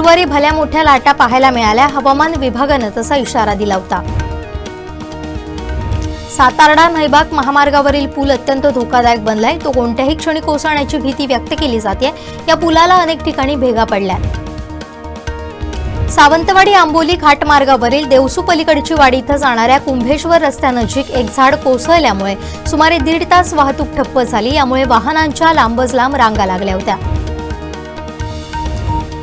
शुक्रवारी भल्या मोठ्या लाटा पाहायला मिळाल्या. हवामान विभागानं तसा इशारा दिला होता. सातारडा नैबाग महामार्गावरील पूल अत्यंत धोकादायक बनलाय. तो कोणत्याही क्षणी कोसळण्याची भीती व्यक्त केली जाते. या पुलाला अनेक ठिकाणी भेगा पडल्या सावंतवाडी आंबोली घाटमार्गावरील देवसू पलीकडची वाडी इथं जाणाऱ्या कुंभेश्वर रस्त्यानजीक एक झाड कोसळल्यामुळे सुमारे दीड तास वाहतूक ठप्प झाली. यामुळे वाहनांच्या लांबच लांब रांगा लागल्या होत्या.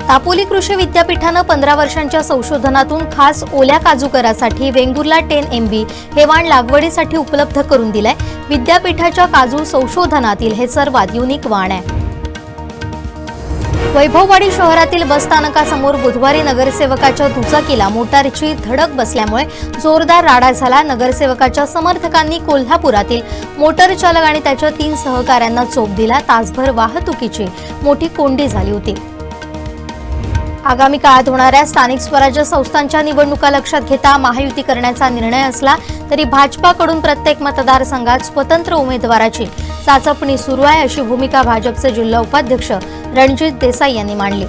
तापोली कृषी विद्यापीठानं पंधरा वर्षांच्या संशोधनातून खास ओल्या काजूकरासाठी वेंगुर्ला टेन एम बी हे वाण लागवडीसाठी उपलब्ध करून दिलंय. विद्यापीठाच्या काजू संशोधनातील हे सर्वात युनिक वाण आहे. वैभववाडी शहरातील बसस्थानकासमोर बुधवारी नगरसेवकाच्या दुचाकीला मोटारची धडक बसल्यामुळे जोरदार राडा झाला. नगरसेवकाच्या समर्थकांनी कोल्हापुरातील मोटर चालक आणि त्याच्या तीन सहकाऱ्यांना चोप दिला. तासभर वाहतुकीची मोठी कोंडी झाली होती. आगामी काळात होणाऱ्या स्थानिक स्वराज्य संस्थांच्या निवडणुका लक्षात घेता महायुती करण्याचा निर्णय असला तरी भाजपाकडून प्रत्येक मतदारसंघात स्वतंत्र उमेदवाराची चाचपणी सुरू आहे अशी भूमिका भाजपचे जिल्हा उपाध्यक्ष रणजित देसाई यांनी मांडली.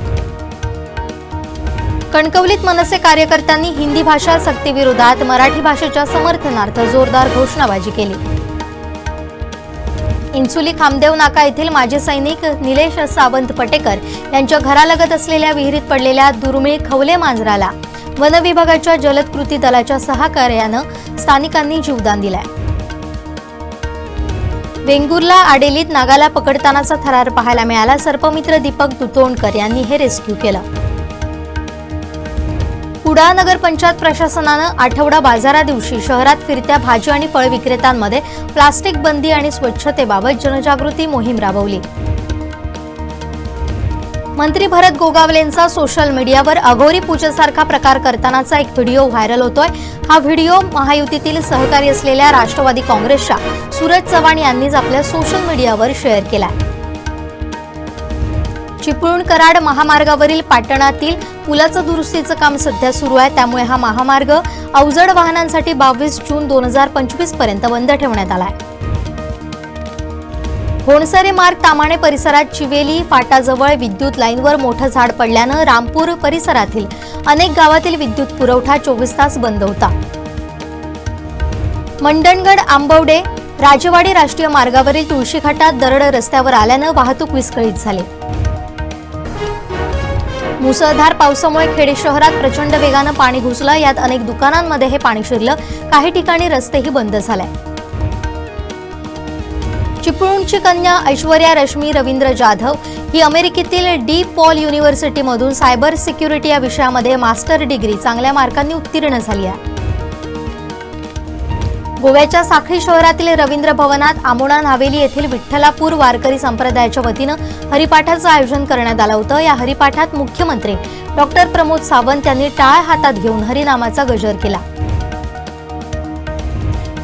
कणकवलीत मनसे कार्यकर्त्यांनी हिंदी भाषा सक्तीविरोधात मराठी भाषेच्या समर्थनार्थ जोरदार घोषणाबाजी केली. इन्सुली खामदेव नाका येथील माजी सैनिक निलेश सावंत पटेकर यांच्या घरालगत असलेल्या विहिरीत पडलेल्या दुर्मिळ खवले मांजराला वन विभागाच्या जलद कृती दलाच्या सहकार्यानं स्थानिकांनी जीवदान दिलाय. वेंगुर्ला आडेलीत नागाला पकडतानाचा थरार पाहायला मिळाला. सर्पमित्र दीपक दुतोंडकर यांनी हे रेस्क्यू केलं. कुडाळ नगर पंचायत प्रशासनानं आठवडा बाजारा दिवशी शहरात फिरत्या भाजी आणि फळ विक्रेत्यांमध्ये प्लास्टिक बंदी आणि स्वच्छतेबाबत जनजागृती मोहीम राबवली. मंत्री भरत गोगावलेंचा सोशल मीडियावर अघोरी पूजेसारखा प्रकार करतानाचा एक व्हिडिओ व्हायरल होतोय. हा व्हिडिओ महायुतीतील सहकारी असलेल्या राष्ट्रवादी काँग्रेसच्या सूरज चव्हाण यांनीच आपल्या सोशल मीडियावर शेअर केलाय. चिपळूण कराड महामार्गावरील पाटणातील पुलाचं दुरुस्तीचं काम सध्या सुरू आहे. त्यामुळे हा महामार्ग अवजड वाहनांसाठी बावीस जून दोन हजार पंचवीसपर्यंत बंद ठेवण्यात आला आहे. होणसरे मार्ग तामाणे परिसरात चिवेली फाटाजवळ विद्युत लाईनवर मोठं झाड पडल्यानं रामपूर परिसरातील अनेक गावातील विद्युत पुरवठा चोवीस तास बंद होता. मंडणगड आंबवडे राजेवाडी राष्ट्रीय मार्गावरील तुळशीघाटात दरड रस्त्यावर आल्यानं वाहतूक विस्कळीत झाली. मुसळधार पावसामुळे खेडे शहरात प्रचंड वेगानं पाणी घुसलं. यात अनेक दुकानांमध्ये हे पाणी शिरलं. काही ठिकाणी रस्तेही बंद झाले चिपळूणची कन्या ऐश्वर्या रश्मी रवींद्र जाधव ही अमेरिकेतील डी पॉल युनिव्हर्सिटीमधून सायबर सिक्युरिटी या विषयामध्ये मास्टर डिग्री. चांगल्या मार्कांनी उत्तीर्ण झाली आहे. गोव्याच्या साखळी शहरातील रवींद्र भवनात आमोणा नावेली येथील विठ्ठलापूर वारकरी संप्रदायाच्या वतीनं हरिपाठाचं आयोजन करण्यात आलं होतं. या हरिपाठात मुख्यमंत्री डॉक्टर प्रमोद सावंत यांनी टाळ हातात घेऊन हरिनामाचा गजर केला.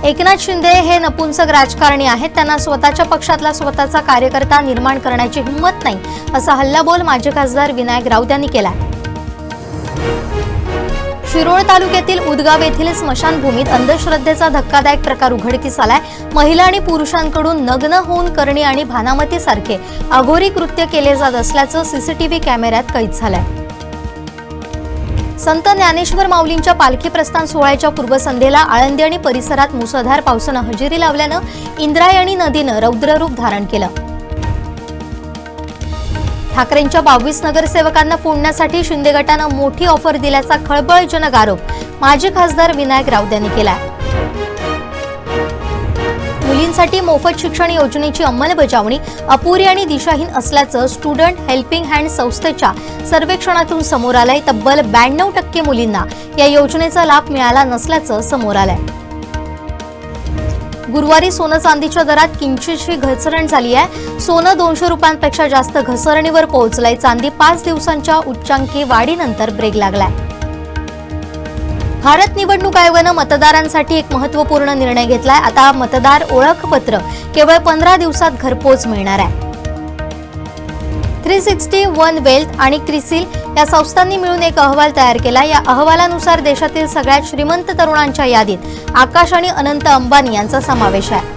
एकनाथ शिंदे हे नपुंसक राजकारणी आहेत. त्यांना स्वतःच्या पक्षातला स्वतःचा कार्यकर्ता निर्माण करण्याची हिंमत नाही असा हल्लाबोल माजी खासदार विनायक राऊत यांनी केला शिरोळ तालुक्यातील उदगाव येथील स्मशानभूमीत अंधश्रद्धेचा धक्कादायक प्रकार उघडकीस आलाय. महिला आणि पुरुषांकडून नग्न होऊन करणे आणि भानामतीसारखे अघोरी कृत्य केले जात असल्याचं सीसीटीव्ही कॅमेऱ्यात कैद झालंय. संत ज्ञानेश्वर माऊलींच्या पालखी प्रस्थान सोहळ्याच्या पूर्वसंध्येला आळंदी आणि परिसरात मुसळधार पावसानं हजेरी लावल्यानं इंद्रायणी नदीनं रौद्ररूप धारण केलं. ठाकरेंच्या बावीस नगरसेवकांना फोडण्यासाठी शिंदे गटानं मोठी ऑफर दिल्याचा खळबळजनक आरोप माजी खासदार विनायक राऊत यांनी केला मुलींसाठी मोफत शिक्षण योजनेची अंमलबजावणी अपुरी आणि दिशाहीन असल्याचं स्टुडंट हेल्पिंग हँड संस्थेच्या सर्वेक्षणातून समोर आलंय. तब्बल ब्याण्णव टक्के मुलींना या योजनेचा लाभ मिळाला नसल्याचं समोर आलंय. गुरुवारी सोनं चांदीच्या दरात किंचितशी घसरण झाली आहे. सोनं दोनशे रुपयांपेक्षा जास्त घसरणीवर पोहोचलंय. चांदी पाच दिवसांच्या उच्चांकी वाढीनंतर ब्रेक लागलाय. भारत निवडणूक आयोगानं मतदारांसाठी एक महत्त्वपूर्ण निर्णय घेतलाय. आता मतदार ओळखपत्र केवळ पंधरा दिवसात घरपोच मिळणार आहे. थ्री सिक्स्टी वन वेल्थ आणि क्रिसिल या संस्थांनी मिळून एक अहवाल तयार केला. या अहवालानुसार देशातील सगळ्यात श्रीमंत तरुणांच्या यादीत आकाश आणि अनंत अंबानी यांचा समावेश आहे.